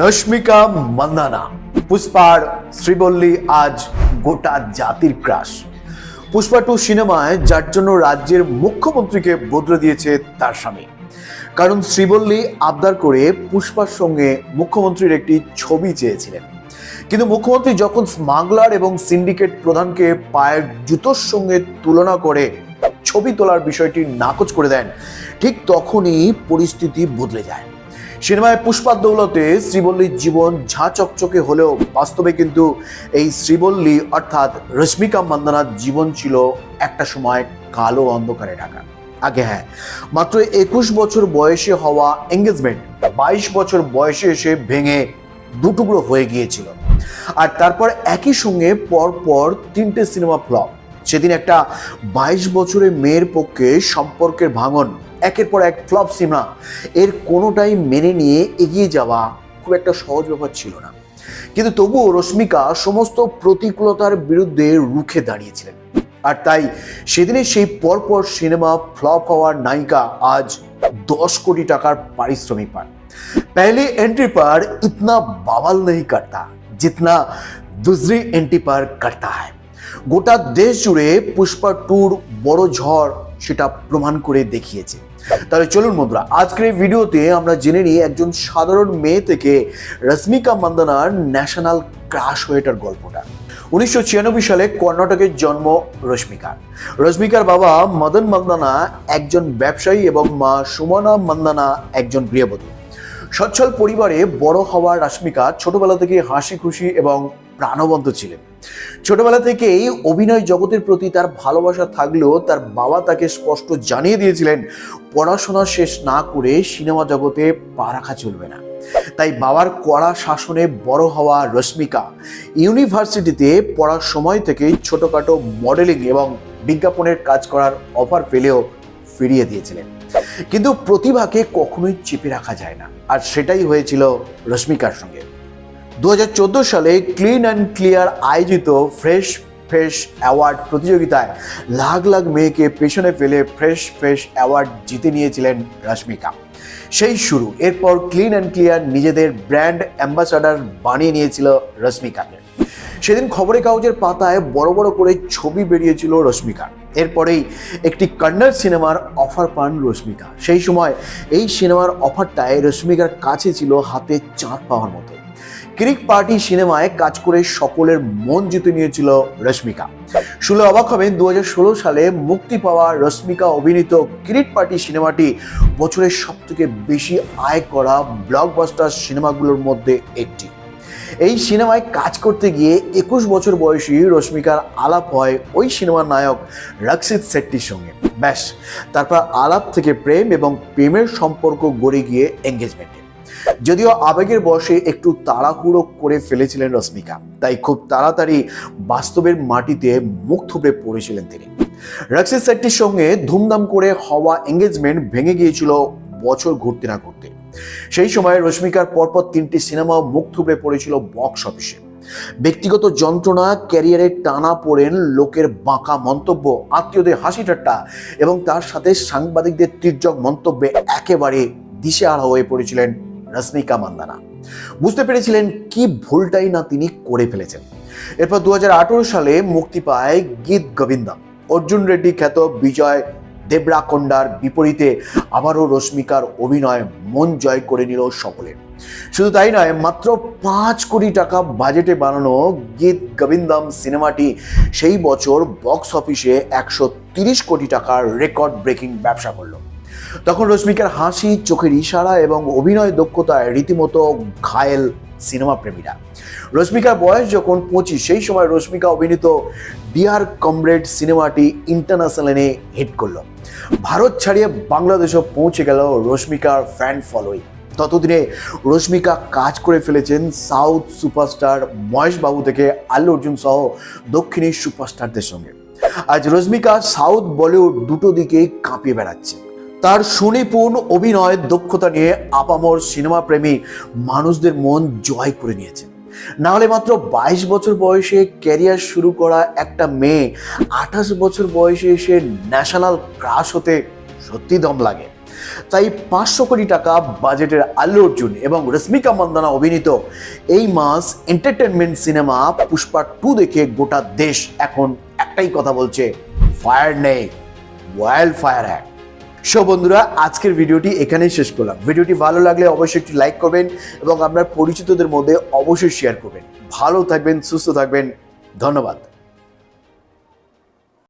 রশ্মিকা মন্দানা। পুষ্পার শ্রীবল্লী আজ গোটা জাতির ক্রাশ। পুষ্পা টু সিনেমায় যার জন্য রাজ্যের মুখ্যমন্ত্রীকে বদলে দিয়েছে তার স্বামী। কারণ শ্রীবল্লী আবদার করে পুষ্পার সঙ্গে মুখ্যমন্ত্রীর একটি ছবি চেয়েছিলেন। কিন্তু মুখ্যমন্ত্রী যখন স্মাগলার এবং সিন্ডিকেট প্রধানকে পায়ের জুতোর সঙ্গে তুলনা করে ছবি তোলার বিষয়টি নাকচ করে দেন, ঠিক তখনই পরিস্থিতি বদলে যায়। সিনেমায় পুষ্পার দৌলতে শ্রীবল্লীর জীবন ঝাঁ চকচকে হলেও বাস্তবে কিন্তু এই শ্রীবল্লী অর্থাৎ রশ্মিকা মান্দানার জীবন ছিল একটা সময় কালো অন্ধকারে ঢাকা। আগে হ্যাঁ মাত্র একুশ বছর বয়সে হওয়া এঙ্গেজমেন্ট বাইশ বছর বয়সে এসে ভেঙে দুটুকরো হয়ে গিয়েছিল। আর তারপর একই সঙ্গে পর পর তিনটে সিনেমা ফ্লপ। সেদিন একটা বাইশ বছরের মেয়ের পক্ষে সম্পর্কের ভাঙন একের পর এক ফ্লপ সিনেমা এর কোনোটাই মেনে নিয়ে এগিয়ে যাওয়া খুব একটা সহজ ব্যাপার ছিল না কিন্তু তবুও রশ্মিকা সমস্ত প্রতিকূলতার বিরুদ্ধে রুখে দাঁড়িয়েছিলেন আর তাই সেদিনে সেই পরপর সিনেমা ফ্লপ হওয়ার নায়িকা আজ দশ কোটি টাকার পারিশ্রমিক পান पहली एंट्री पर इतना बवाल नहीं करता जितना दूसरी एंट्री पर करता है গোটা দেশ জুড়ে পুষ্পা টুর বড় ঝড় সেটা প্রমাণ করে দেখিয়েছে। তাহলে চলুন বন্ধুরা, আজকের এই ভিডিওতে আমরা জেনে নিই একজন সাধারণ মেয়ে থেকে রশ্মিকা মান্দানার ন্যাশনাল ক্রাশ হয়েটার গল্পটা। উনিশশো ছিয়ানব্বই সালে কর্ণাটকের জন্ম রশ্মিকার রশ্মিকার বাবা মদন মান্দানা একজন ব্যবসায়ী এবং মা সুমনা মান্দানা একজন গৃহবধূ। সচ্ছল পরিবারে বড় হওয়া রশ্মিকা ছোটবেলা থেকে হাসি খুশি এবং প্রাণবন্ত ছিলেন। ছোটবেলা থেকেই অভিনয় জগতের প্রতি তার ভালোবাসা থাকলেও তার বাবা তাকে স্পষ্ট জানিয়ে দিয়েছিলেন, পড়াশোনা শেষ না করে সিনেমা জগতে পা রাখা চলবে না। তাই বাবার কড়া শাসনে বড় হওয়া রশ্মিকা ইউনিভার্সিটিতে পড়ার সময় থেকেই ছোটখাটো মডেলিং এবং বিজ্ঞাপনের কাজ করার অফার পেলেও ফিরিয়ে দিয়েছিলেন। কিন্তু প্রতিভাকে কখনোই চেপে রাখা যায় না। আর সেটাই হয়েছিল রশ্মিকার সঙ্গে। দু হাজার চোদ্দ সালে ক্লিন অ্যান্ড ক্লিয়ার আয়োজিত ফ্রেশ ফ্রেশ অ্যাওয়ার্ড প্রতিযোগিতায় লাখ লাখ মেয়েকে পেছনে ফেলে ফ্রেশ ফ্রেশ অ্যাওয়ার্ড জিতে নিয়েছিলেন রশ্মিকা। সেই শুরু। এরপর ক্লিন অ্যান্ড ক্লিয়ার নিজেদের ব্র্যান্ড অ্যাম্বাসাডার বানিয়ে নিয়েছিল রশ্মিকাকে। সেদিন খবরের কাগজের পাতায় বড় বড় করে ছবি বেরিয়েছিল রশ্মিকার। এরপরেই একটি কন্নড় সিনেমার অফার পান রশ্মিকা। সেই সময় এই সিনেমার অফারটায় রশ্মিকার কাছে ছিল হাতে চাঁদ পাওয়ার মতো। ক্রিক পার্টি সিনেমায় কাজ করে সকলের মন জিতে নিয়েছিল রশ্মিকা। শুনে অবাক হবেন দু সালে মুক্তি পাওয়া রশ্মিকা অভিনীত কিরিট পার্টি সিনেমাটি বছরের সব থেকে বেশি আয় করা ব্লকবাস্টার সিনেমাগুলোর মধ্যে একটি। এই সিনেমায় কাজ করতে গিয়ে একুশ বছর বয়সী রশ্মিকার আলাপ হয় ওই সিনেমার নায়ক রক্ষিত শেট্টির সঙ্গে। ব্যাস, তারপর আলাপ থেকে প্রেম এবং প্রেমের সম্পর্ক গড়ে গিয়ে এঙ্গেজমেন্টে যদিও আবেগের বসে একটু তাড়াহুড়ো করে ফেলেছিলেন রশ্মিকা, তাই খুব তাড়াতাড়ি বাস্তবের মাটিতে মুখ থুবড়ে পড়েছিলেন তিনি। রক্ষিত শেট্টির সঙ্গে ধুমধাম করে হওয়া এঙ্গেজমেন্ট ভেঙে গিয়েছিল বছর ঘুরতে না ঘুরতে। সেই সময় রশ্মিকার পরপর তিনটি সিনেমা মুখ থুবড়ে পড়েছিল বক্স অফিসে। ব্যক্তিগত যন্ত্রণা, ক্যারিয়ারে টানা পড়েন লোকের বাঁকা মন্তব্য, আত্মীয়দের হাসি ঠাট্টা এবং তার সাথে সাংবাদিকদের তির্যক মন্তব্যে একেবারে দিশে দিশেহারা হয়ে পড়েছিলেন রশ্মিকা মান্দানা। বুঝতে পেরেছিলেন কি ভুলটাই না তিনি করে ফেলেছেন। এরপর দু হাজার আঠেরো সালে মুক্তি পায় গীত গোবিন্দম। অর্জুন রেড্ডি খ্যাত বিজয় দেবরাকোন্ডার বিপরীতে আবারও রশ্মিকার অভিনয় মন জয় করে নিল সকলের। শুধু তাই নয়, মাত্র পাঁচ কোটি টাকা বাজেটে বানানো গীত গোবিন্দম সিনেমাটি সেই বছর বক্স অফিসে একশো তিরিশ কোটি টাকার রেকর্ড ব্রেকিং ব্যবসা করল। তখন রশ্মিকার হাসি, চোখের ইশারা এবং অভিনয় দক্ষতায় রীতিমতো ঘায়েল সিনেমা প্রেমীরা। রশ্মিকার বয়স যখন পঁচিশ, সেই সময় রশ্মিকা অভিনীত ডিয়ার কমরেড সিনেমাটি ইন্টারন্যাশনালে হিট করল। ভারত ছাড়িয়ে বাংলাদেশও পৌঁছে গেল রশ্মিকার ফ্যান ফলোয়িং ততদিনে রশ্মিকা কাজ করে ফেলেছেন সাউথ সুপারস্টার মহেশ বাবু থেকে আল্লু অর্জুন সহ দক্ষিণী সুপারস্টারদের সঙ্গে। আজ রশ্মিকা সাউথ বলিউড দুটো দিকেই কাঁপিয়ে বেড়াচ্ছে। তার সুনিপুণ অভিনয় দক্ষতা নিয়ে আপামর সিনেমা প্রেমী মানুষদের মন জয় করে নিয়েছে। না হলে মাত্র বাইশ বছর বয়সে ক্যারিয়ার শুরু করা একটা মেয়ে আঠাশ বছর বয়সে এসে ন্যাশনাল ক্রাশ হতে সত্যি দম লাগে। তাই পাঁচশো কোটি টাকা বাজেটের আল্লু অর্জুন এবং রশ্মিকা মন্দানা অভিনীত এই mass entertainment cinema Pushpa two দেখে গোটা দেশ এখন একটাই কথা বলছে ফায়ার নেই ওয়াইল্ড ফায়ার হ্যাক সো বন্ধুরা, আজকের ভিডিওটি এখানেই শেষ করলাম। ভিডিওটি ভালো লাগলে অবশ্যই একটি লাইক করবেন এবং আপনার পরিচিতদের মধ্যে অবশ্যই শেয়ার করবেন। ভালো থাকবেন, সুস্থ থাকবেন। ধন্যবাদ।